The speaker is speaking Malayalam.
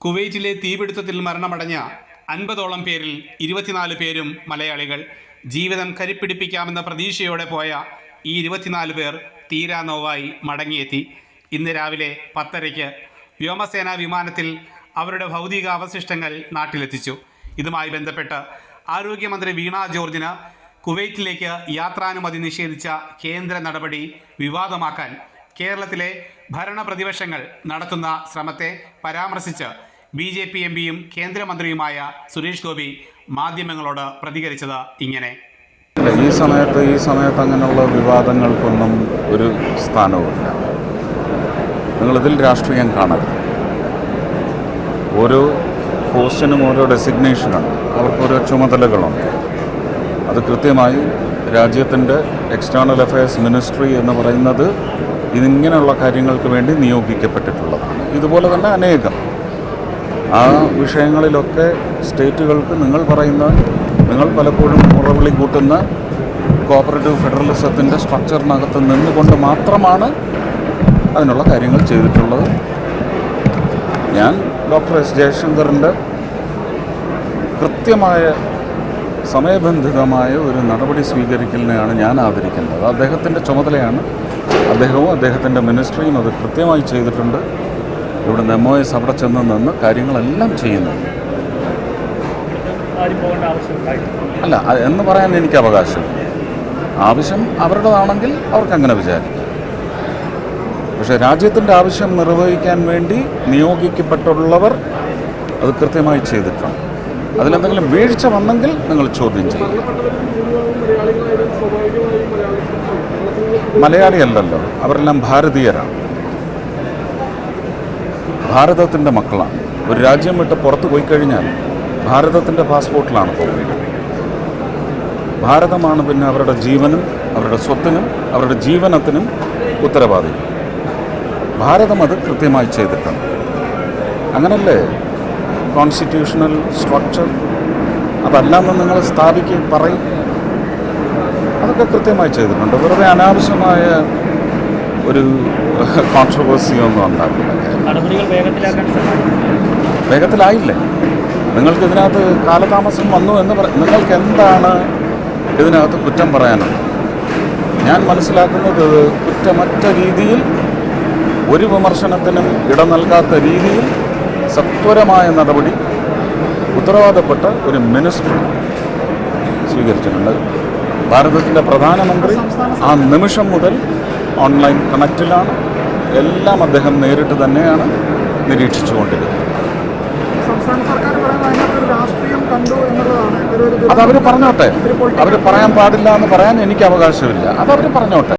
കുവൈറ്റിലെ തീപിടുത്തത്തിൽ മരണമടഞ്ഞ അൻപതോളം പേരിൽ ഇരുപത്തിനാല് പേരും മലയാളികൾ. ജീവിതം കരിപ്പിടിപ്പിക്കാമെന്ന പ്രതീക്ഷയോടെ പോയ ഈ ഇരുപത്തിനാല് പേർ തീരാ നോവായി മടങ്ങിയെത്തി. ഇന്ന് രാവിലെ പത്തരയ്ക്ക് വ്യോമസേനാ വിമാനത്തിൽ അവരുടെ ഭൗതിക അവശിഷ്ടങ്ങൾ നാട്ടിലെത്തിച്ചു. ഇതുമായി ബന്ധപ്പെട്ട് ആരോഗ്യമന്ത്രി വീണ ജോർജിന് കുവൈറ്റിലേക്ക് യാത്രാനുമതി നിഷേധിച്ച കേന്ദ്ര നടപടി വിവാദമാക്കാൻ കേരളത്തിലെ ഭരണ പ്രതിപക്ഷങ്ങൾ നടത്തുന്ന ശ്രമത്തെ പരാമർശിച്ച് ബി ജെ പി എം പിയും കേന്ദ്രമന്ത്രിയുമായ സുരേഷ് ഗോപി മാധ്യമങ്ങളോട് പ്രതികരിച്ചത് ഇങ്ങനെ. ഈ സമയത്ത് ഈ സമയത്ത് അങ്ങനെയുള്ള വിവാദങ്ങൾക്കൊന്നും ഒരു സ്ഥാനവുമില്ല. നിങ്ങളിതിൽ രാഷ്ട്രീയം കാണരുത്. ഓരോ പോസ്റ്റിനും ഓരോ ഡെസിഗ്നേഷനുണ്ട് അവർക്ക് ഓരോ ചുമതലകളുണ്ട്. അത് കൃത്യമായി രാജ്യത്തിന്റെ എക്സ്റ്റേണൽ അഫയേഴ്സ് മിനിസ്ട്രി എന്ന് പറയുന്നത് ഇതിങ്ങനെയുള്ള കാര്യങ്ങൾക്ക് വേണ്ടി നിയോഗിക്കപ്പെട്ടിട്ടുള്ളതാണ്. ഇതുപോലെ തന്നെ അനേകം ആ വിഷയങ്ങളിലൊക്കെ സ്റ്റേറ്റുകൾക്ക് നിങ്ങൾ പറയുന്ന നിങ്ങൾ പലപ്പോഴും മുറവിളി കൂട്ടുന്ന കോപ്പറേറ്റീവ് ഫെഡറലിസത്തിന്റെ സ്ട്രക്ചറിനകത്ത് നിന്നുകൊണ്ട് മാത്രമാണ് അതിനുള്ള കാര്യങ്ങൾ ചെയ്തിട്ടുള്ളത്. ഞാൻ ഡോക്ടർ എസ് ജയശങ്കറിന്റെ കൃത്യമായ സമയബന്ധിതമായ ഒരു നടപടി സ്വീകരിക്കലിനെയാണ് ഞാൻ ആദരിക്കുന്നത്. അദ്ദേഹത്തിന്റെ ചുമതലയാണ് അദ്ദേഹവും അദ്ദേഹത്തിന്റെ മിനിസ്ട്രിയും അത് കൃത്യമായി ചെയ്തിട്ടുണ്ട്. ഇവിടെ എസ് അവിടെ ചെന്ന് നിന്ന് കാര്യങ്ങളെല്ലാം ചെയ്യുന്നു അല്ല എന്ന് പറയാൻ എനിക്ക് അവകാശം ആവശ്യം അവരുടേതാണെങ്കിൽ അവർക്ക് അങ്ങനെ വിചാരിക്കാം പക്ഷെ രാജ്യത്തിന്റെ ആവശ്യം നിർവഹിക്കാൻ വേണ്ടി നിയോഗിക്കപ്പെട്ടുള്ളവർ അത് കൃത്യമായി ചെയ്തിട്ടുണ്ട് അതിലെന്തെങ്കിലും വീഴ്ച വന്നെങ്കിൽ നിങ്ങൾ ചോദ്യം ചെയ്യും മലയാളിയല്ലല്ലോ അവരെല്ലാം ഭാരതീയരാണ് ഭാരതത്തിന്റെ മക്കളാണ്. ഒരു രാജ്യം വിട്ട് പുറത്ത് പോയി കഴിഞ്ഞാൽ ഭാരതത്തിന്റെ പാസ്പോർട്ടിലാണ് പോകുന്നത്. ഭാരതമാണ് പിന്നെ അവരുടെ ജീവനും അവരുടെ സ്വത്തിനും അവരുടെ ജീവനത്തിനും ഉത്തരവാദി. ഭാരതം അത് കൃത്യമായി ചെയ്തിട്ടുണ്ട്. അങ്ങനല്ലേ? കോൺസ്റ്റിറ്റ്യൂഷണൽ സ്ട്രക്ചർ അതല്ലാന്ന് നിങ്ങൾ സ്ഥാപിക്കുകയും പറയും. അതൊക്കെ കൃത്യമായി ചെയ്തിട്ടുണ്ട്. വെറുതെ അനാവശ്യമായ ഒരു കോൺട്രവേഴ്സിയൊന്നും ഉണ്ടാക്കില്ല. വേഗത്തിലായില്ലേ? നിങ്ങൾക്ക് ഇതിനകത്ത് കാലതാമസം വന്നു എന്ന് പറ നിങ്ങൾക്ക് എന്താണ് ഇതിനകത്ത് കുറ്റം പറയാനുള്ളത്? ഞാൻ മനസ്സിലാക്കുന്നത് കുറ്റമറ്റ രീതിയിൽ ഒരു വിമർശനത്തിനും ഇടം നൽകാത്ത രീതിയിൽ സത്വരമായ നടപടി ഉത്തരവാദപ്പെട്ട ഒരു മിനിസ്റ്റർ സ്വീകരിച്ചിട്ടുണ്ട്. ഭാരതത്തിന്റെ പ്രധാനമന്ത്രി ആ നിമിഷം മുതൽ ഓൺലൈൻ കണക്റ്റിലാണ്. എല്ലാം അദ്ദേഹം നേരിട്ട് തന്നെയാണ് നിരീക്ഷിച്ചുകൊണ്ടിരിക്കുന്നത് ഇതൊരു അത് അവർ പറഞ്ഞോട്ടെ. അവർ പറയാൻ പാടില്ല എന്ന് പറയാൻ എനിക്ക് അവകാശമില്ല. അത് അവർ പറഞ്ഞോട്ടെ.